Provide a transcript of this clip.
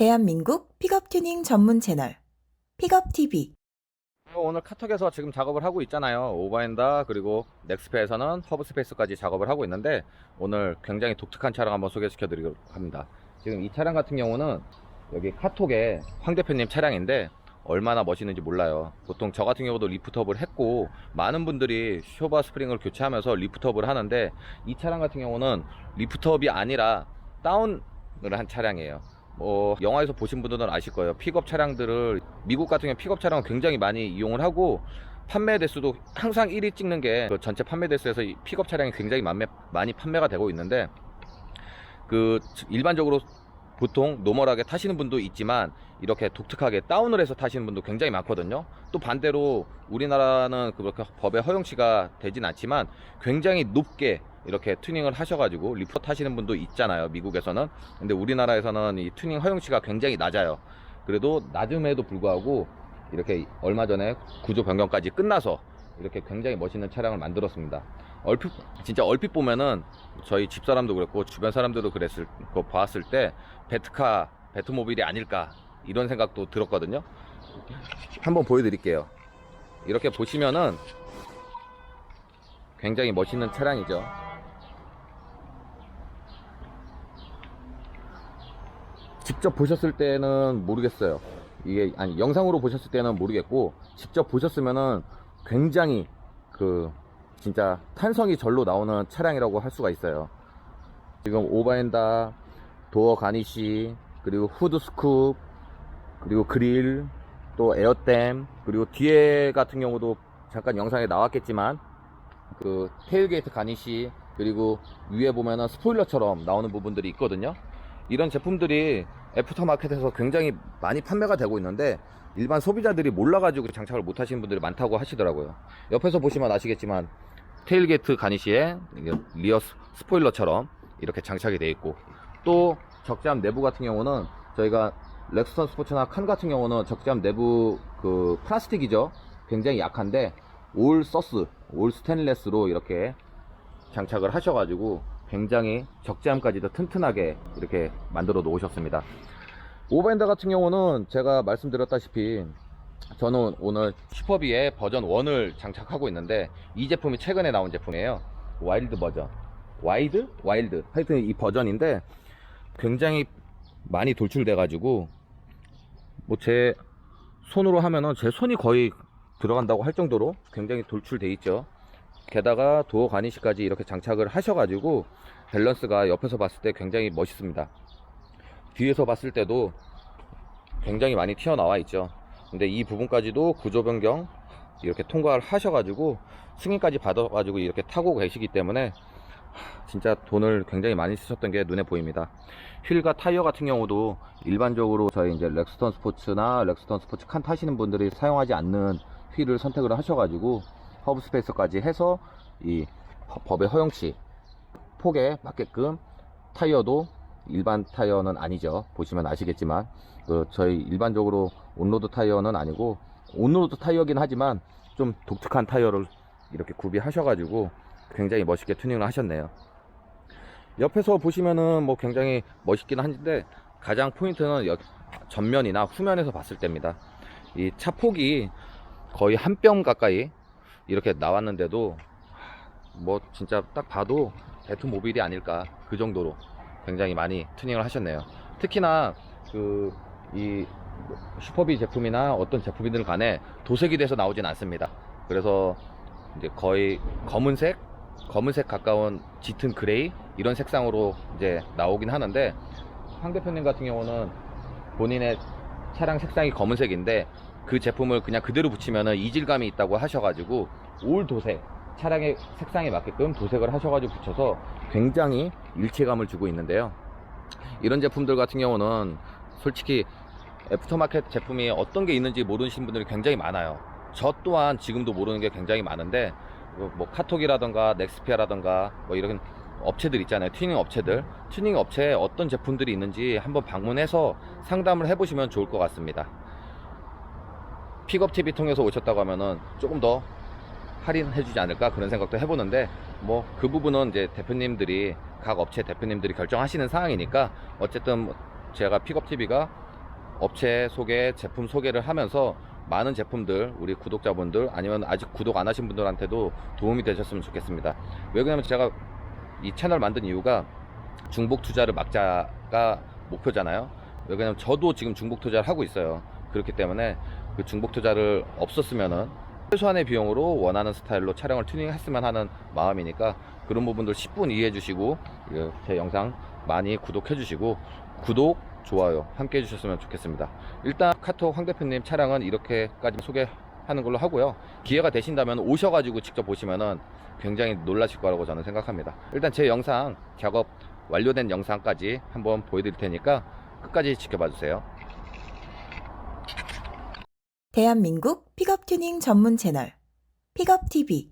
대한민국 픽업 튜닝 전문 채널 픽업 TV 오늘 카톡에서 지금 작업을 하고 있잖아요. 오버핸다 그리고 넥스페에서는 허브 스페이스까지 작업을 하고 있는데 오늘 굉장히 독특한 차량 한번 소개시켜 드리도록 합니다. 지금 이 차량 같은 경우는 여기 카톡에 황 대표님 차량인데 얼마나 멋있는지 몰라요. 보통 저 같은 경우도 리프트업을 했고 많은 분들이 쇼바 스프링을 교체하면서 리프트업을 하는데 이 차량 같은 경우는 리프트업이 아니라 다운을 한 차량이에요. 뭐 영화에서 보신 분들은 아실 거예요. 픽업 차량들을 미국 같은 경우 픽업 차량을 굉장히 많이 이용을 하고 판매 대수도 항상 1위 찍는 게 그 전체 판매 대수에서 이 픽업 차량이 굉장히 많이 판매가 되고 있는데 그 일반적으로 보통 노멀하게 타시는 분도 있지만 이렇게 독특하게 다운을 해서 타시는 분도 굉장히 많거든요. 또 반대로 우리나라는 그렇게 법의 허용치가 되진 않지만 굉장히 높게 이렇게 튜닝을 하셔가지고 리프 타시는 분도 있잖아요. 미국에서는. 근데 우리나라에서는 이 튜닝 허용치가 굉장히 낮아요. 그래도 낮음에도 불구하고 이렇게 얼마 전에 구조 변경까지 끝나서 이렇게 굉장히 멋있는 차량을 만들었습니다. 얼핏 진짜 얼핏 보면은 저희 집 사람도 그랬고 주변 사람들도 그랬을 거 봤을 때 베트카 베트모빌이 아닐까 이런 생각도 들었거든요. 한번 보여드릴게요. 이렇게 보시면은 굉장히 멋있는 차량이죠. 직접 보셨을 때는 모르겠어요. 이게 아니 영상으로 보셨을 때는 모르겠고 직접 보셨으면은 굉장히 그 진짜 탄성이 절로 나오는 차량이라고 할 수가 있어요. 지금 오버핸다, 도어 가니시, 그리고 후드 스쿱, 그리고 그릴, 또 에어댐, 그리고 뒤에 같은 경우도 잠깐 영상에 나왔겠지만 그 테일게이트 가니시, 그리고 위에 보면은 스포일러처럼 나오는 부분들이 있거든요. 이런 제품들이 애프터마켓에서 굉장히 많이 판매가 되고 있는데 일반 소비자들이 몰라가지고 장착을 못 하시는 분들이 많다고 하시더라고요. 옆에서 보시면 아시겠지만 테일게이트 가니시에 리어 스- 스포일러처럼 이렇게 장착이 되어 있고 또 적재함 내부 같은 경우는 저희가 렉스턴 스포츠나 칸 같은 경우는 적재함 내부 그 플라스틱이죠. 굉장히 약한데 올 서스, 올 스테인레스로 이렇게 장착을 하셔가지고 굉장히 적재함까지도 튼튼하게 이렇게 만들어 놓으셨습니다. 오버핸드 같은 경우는 제가 말씀드렸다시피 저는 오늘 슈퍼비의 버전 1을 장착하고 있는데 이 제품이 최근에 나온 제품이에요. 와일드 버전. 와이드? 와일드. 하여튼 이 버전인데 굉장히 많이 돌출돼 가지고 뭐 제 손으로 하면은 제 손이 거의 들어간다고 할 정도로 굉장히 돌출돼 있죠. 게다가 도어 가니시까지 이렇게 장착을 하셔가지고 밸런스가 옆에서 봤을 때 굉장히 멋있습니다. 뒤에서 봤을 때도 굉장히 많이 튀어나와 있죠. 근데 이 부분까지도 구조 변경 이렇게 통과를 하셔가지고 승인까지 받아가지고 이렇게 타고 계시기 때문에 진짜 돈을 굉장히 많이 쓰셨던 게 눈에 보입니다. 휠과 타이어 같은 경우도 일반적으로 저희 이제 렉스턴 스포츠나 렉스턴 스포츠 칸 타시는 분들이 사용하지 않는 휠을 선택을 하셔가지고 허브 스페이스까지 해서 이 허- 법의 허용치 폭에 맞게끔 타이어도 일반 타이어는 아니죠. 보시면 아시겠지만 그 저희 일반적으로 온로드 타이어는 아니고 온로드 타이어긴 하지만 좀 독특한 타이어를 이렇게 구비하셔가지고 굉장히 멋있게 튜닝을 하셨네요. 옆에서 보시면은 뭐 굉장히 멋있긴 한데 가장 포인트는 여- 전면이나 후면에서 봤을 때입니다. 이 차 폭이 거의 한 뼘 가까이 이렇게 나왔는데도 뭐 진짜 딱 봐도 배트모빌이 아닐까 그 정도로 굉장히 많이 튜닝을 하셨네요. 특히나 그 이 슈퍼비 제품이나 어떤 제품이든 간에 도색이 돼서 나오진 않습니다. 그래서 이제 거의 검은색, 검은색 가까운 짙은 그레이 이런 색상으로 이제 나오긴 하는데 황 대표님 같은 경우는 본인의 차량 색상이 검은색인데 그 제품을 그냥 그대로 붙이면은 이질감이 있다고 하셔가지고 올 도색 차량의 색상에 맞게끔 도색을 하셔가지고 붙여서 굉장히 일체감을 주고 있는데요. 이런 제품들 같은 경우는 솔직히 애프터마켓 제품이 어떤 게 있는지 모르시는 분들이 굉장히 많아요. 저 또한 지금도 모르는 게 굉장히 많은데 뭐- 뭐 카톡이라던가 넥스피아라던가 뭐 이런 업체들 있잖아요. 튜닝 업체들. 튜닝 업체에 어떤 제품들이 있는지 한번 방문해서 상담을 해보시면 좋을 것 같습니다. 픽업 TV 통해서 오셨다고 하면은 조금 더 할인해주지 않을까 그런 생각도 해보는데 뭐 그 부분은 이제 대표님들이 각 업체 대표님들이 결정하시는 사항이니까 어쨌든 뭐 제가 픽업 TV가 업체 소개, 제품 소개를 하면서 많은 제품들 우리 구독자분들 아니면 아직 구독 안 하신 분들한테도 도움이 되셨으면 좋겠습니다. 왜 그러냐면 제가 이 채널 만든 이유가 중복 투자를 막자가 목표잖아요. 왜 그러냐면 저도 지금 중복 투자를 하고 있어요. 그렇기 때문에 그 중복 투자를 없었으면은 최소한의 비용으로 원하는 스타일로 촬영을 튜닝했으면 하는 마음이니까 그런 부분들 10분 이해해 주시고 이제 영상 많이 구독해 주시고 구독, 좋아요 함께 해 주셨으면 좋겠습니다. 일단 카톡 황 대표님 차량은 이렇게까지 소개하는 걸로 하고요. 기회가 되신다면 오셔가지고 직접 보시면은 굉장히 놀라실 거라고 저는 생각합니다. 일단 제 영상 작업 완료된 영상까지 한번 보여드릴 테니까 끝까지 지켜봐 주세요. 대한민국 픽업 튜닝 전문 채널 픽업 TV